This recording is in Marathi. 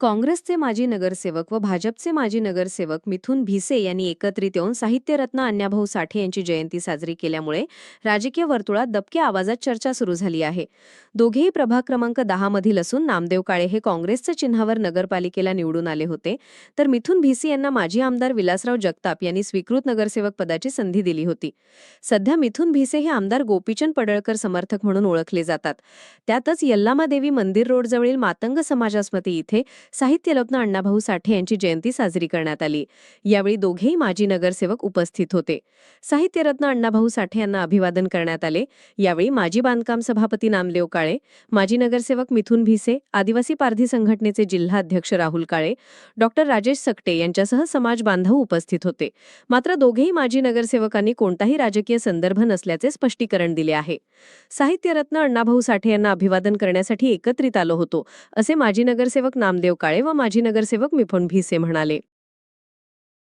काँग्रेसचे माजी नगरसेवक व भाजपचे माजी नगरसेवक मिथुन भिसे यांनी एकत्रित येऊन साहित्यरत्न अण्णाभाऊ साठे यांची जयंती साजरी केल्यामुळे राजकीय वर्तुळात दबक्या आवाजात चर्चा सुरू झाली आहे. दोघेही प्रभाग क्रमांक दहा मधील असून नामदेव काळे हे काँग्रेसच्या चिन्हावर नगरपालिकेला निवडून आले होते. तर मिथुन भिसे यांना माजी आमदार विलासराव जगताप यांनी स्वीकृत नगरसेवक पदाची संधी दिली होती. सध्या मिथुन भिसे हे आमदार गोपीचंद पडळकर समर्थक म्हणून ओळखले जातात. त्यातच यल्लामादेवी मंदिर रोडजवळील मातंग समाजास्मती इथे साहित्यरत्न अण्णाभाऊ साठे यांची जयंती साजरी करण्यात आली. यावेळी दोघेही माजी नगरसेवक उपस्थित होते. साहित्यरत्न अण्णाभाऊ साठे यांना अभिवादन करण्यात आले. यावेळी माजी बांधकाम सभापती नामदेव काळे माजी नगरसेवक मिथुन भिसे आदिवासी पारधी संघटनेचे जिल्हाध्यक्ष राहुल काळे डॉक्टर राजेश सकटे यांच्यासह समाज बांधव उपस्थित होते. मात्र दोघेही माजी नगरसेवकांनी कोणताही राजकीय संदर्भ नसल्याचे स्पष्टीकरण दिले आहे. साहित्यरत्न अण्णाभाऊ साठे यांना अभिवादन करण्यासाठी एकत्रित आलो होतो असे माजी नगरसेवक नामदेव काळे व माजी नगरसेवक मिफोन भिसे म्हणाले.